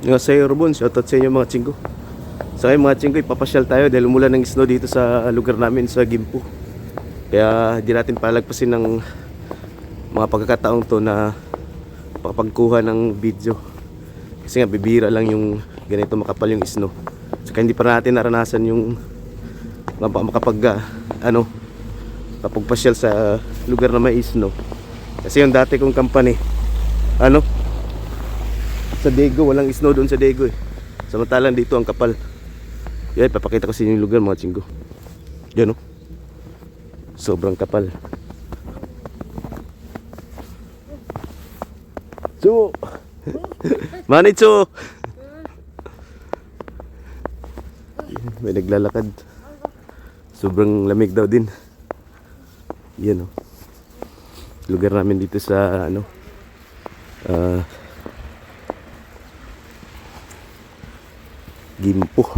Nga sa Robon, shoutout sa inyo mga chinggo. So ayun mga chinggo, ipapasyal tayo dahil umulan ng snow dito sa lugar namin sa Gimpo. Kaya di natin palagpasin ng mga pagkakataong to na pakapagkuha ng video. Kasi nga bibira lang yung ganito makapal yung snow. Saka hindi pa natin naranasan yung makapag ah, ano kapag pasyal sa lugar na may snow. Kasi yung dati kong company, ano, sa Dego, walang snow doon sa Dego eh. Samantalang dito ang kapal. Yan, papakita ko sa inyo yung lugar mga chinggo. Yan oh. Sobrang kapal. So, Manitso! May naglalakad. Sobrang lamig daw din. Yan oh. Lugar namin dito sa ano. Ah Gimpo.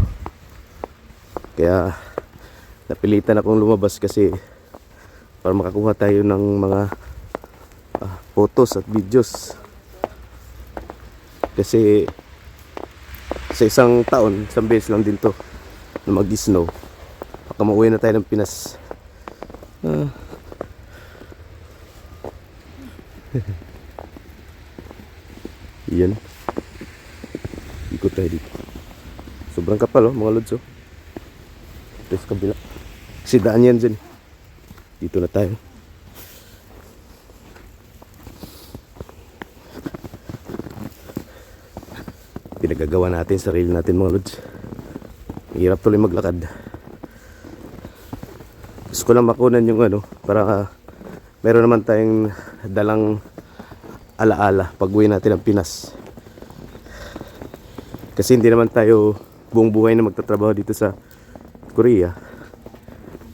Kaya napilitan akong lumabas kasi para makakuha tayo ng mga ah, photos at videos. Kasi sa isang taon, isang beses lang din to na mag-snow. Baka mauwi na tayo ng Pinas. Ah. Yan. Ikot tayo dito. Sobrang kapal oh, mga lods oh. Ito sa kabila. Kasi daan yan dyan. Dito na tayo. Pinagagawa natin sarili natin mga lods. Hirap tuloy maglakad. Gusto ko lang makunan yung ano, para meron naman tayong dalang alaala pag uwi natin ng Pinas. Kasi hindi naman tayo buong buhay na magtatrabaho dito sa Korea.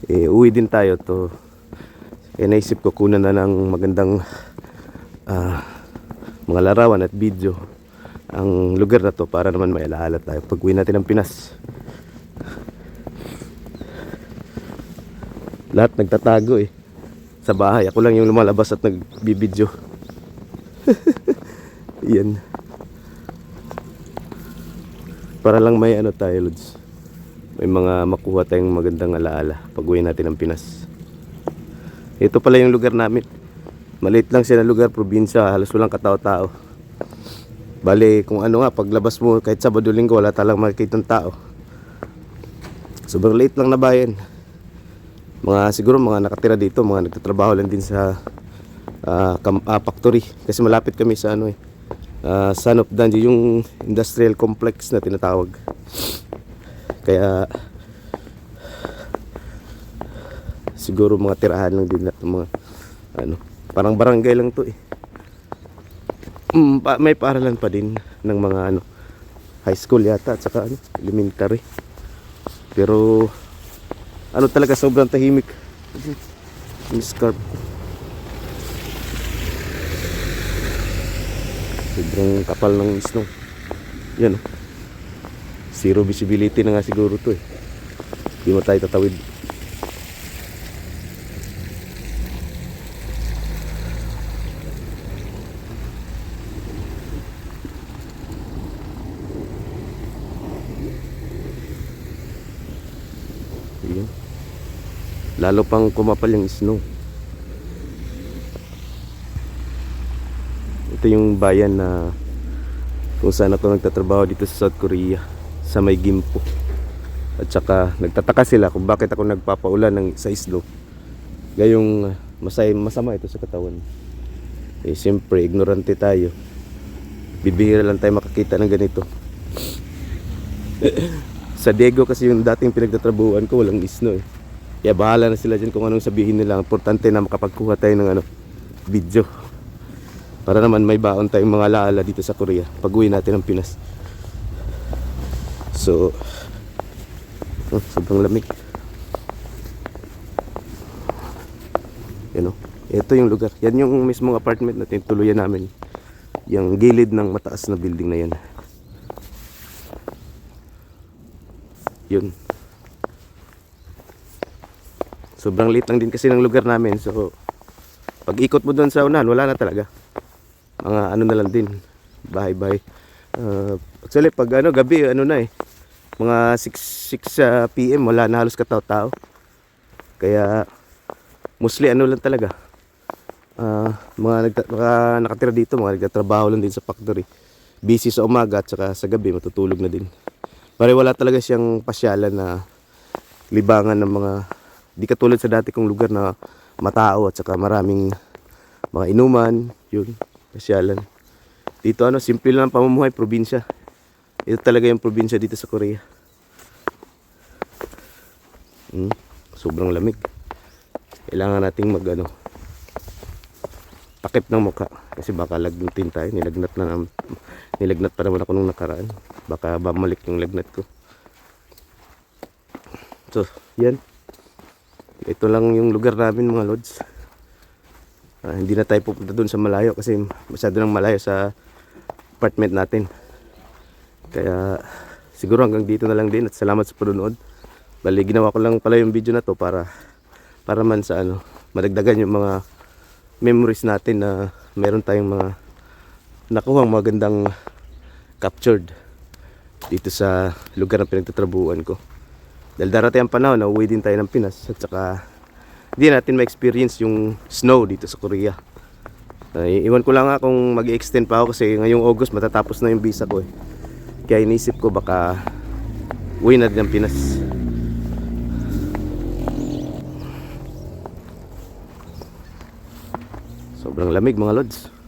Eh, uwi din tayo to. Eh, naisip ko kunan na ng magandang ah, mga larawan at video ang lugar na to para naman may alaala tayo pag uwi natin ng Pinas. Lahat nagtatago eh. Sa bahay. Ako lang yung lumalabas at nagbibideo. Yan. Para lang may ano tayo, Lods. May mga makuha tayong magandang alaala pag uwi natin ng Pinas. Ito pala yung lugar namin. Maliit lang siya na lugar, probinsya, halos walang katao-tao. Bale, kung ano nga, paglabas mo kahit Sabado Linggo, wala talang makikita ng tao. Sobrang liit lang na bayan. Mga siguro mga nakatira dito, mga nagtatrabaho lang din sa ah, kam- ah, factory. Kasi malapit kami sa ano eh. Uh, Son of Danji, yung industrial complex na tinatawag. Kaya siguro mga tirahan lang din natin mga ano, parang barangay lang to eh. Mm, pa, may paaralan pa din ng mga ano high school yata at saka ano, elementary. Pero ano talaga sobrang tahimik. Yung scarf. Sobrang kapal ng snow. Yan oh. Zero visibility na nga siguro to eh. Hindi mo tayo tatawid. Yan. Lalo pang kumapal yung snow. Ito yung bayan na kung saan ako nagtatrabaho dito sa South Korea sa may Gimpo. At saka nagtataka sila kung bakit ako nagpapaulan ng sa islo. Gayong masay masama ito sa katawan. Eh siyempre ignorante tayo. Bibihira lang tayo makakita ng ganito. sa Dego kasi yung dating pinagtatrabuhan ko walang isno eh. Kaya bahala na sila dyan kung anong sabihin nila. Importante na makapagkuha tayo ng ano, video. Para naman may baon tayong mga alaala dito sa Korea pag uwi natin ng Pinas. So, oh, sobrang lamig. Yan o. Ito yung lugar. Yan yung mismong apartment na tinutuluyan namin. Yung gilid ng mataas na building na yan. Yun. Sobrang liit lang din kasi ng lugar namin. So, pag ikot mo doon sa unahan, wala na talaga. Mga ano na lang din. Bahay-bahay. Uh, actually, pag ano, gabi, ano na eh. Mga 6, 6 uh, PM, wala na halos katao-tao. Kaya, mostly ano lang talaga. Ah, mga, nagta- mga nakatira dito, mga nagtatrabaho lang din sa factory. Busy sa umaga at saka sa gabi, matutulog na din. Pare wala talaga siyang pasyalan na libangan ng mga di katulad sa dati kong lugar na matao at saka maraming mga inuman, yun, pasyalan. Dito ano, simple lang ang pamumuhay, probinsya. Ito talaga yung probinsya dito sa Korea. Mm, sobrang lamig. Kailangan nating mag ano, takip ng mukha kasi baka lagnutin tayo. Nilagnat na nam- nilagnat pa naman ako nung nakaraan. Baka bumalik yung lagnat ko. So, yan. Ito lang yung lugar namin mga lods. Ah, hindi na tayo pupunta doon sa malayo kasi masyado nang malayo sa apartment natin. Kaya siguro hanggang dito na lang din at salamat sa panonood. Bali ginawa ko lang pala yung video na to para para man sa ano, madagdagan yung mga memories natin na meron tayong mga nakuha magandang captured dito sa lugar na pinagtatrabuhan ko. Dahil darating ang panahon na uwi din tayo ng Pinas at saka hindi natin ma-experience yung snow dito sa Korea. Ay, iwan ko lang nga kung mag extend pa ako kasi ngayong August matatapos na yung visa ko eh. Kaya inisip ko baka uwi na din ang Pinas. Sobrang lamig mga lods.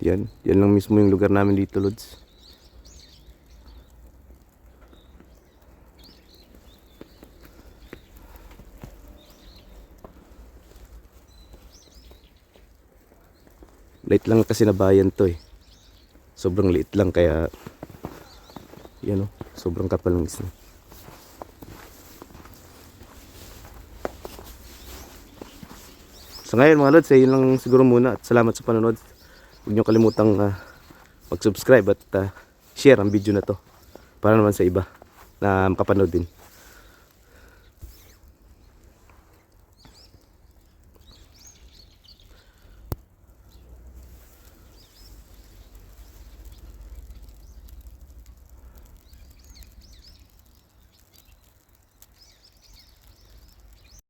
Yan, yan lang mismo yung lugar namin dito, Lods. Late lang kasi na bayan to eh. Sobrang liit lang kaya yan oh, sobrang kapal ng isla. So ngayon mga lods, eh, yun lang siguro muna at salamat sa panonood. Huwag niyo kalimutang ah, mag-subscribe at ah, share ang video na to para naman sa iba na makapanood din.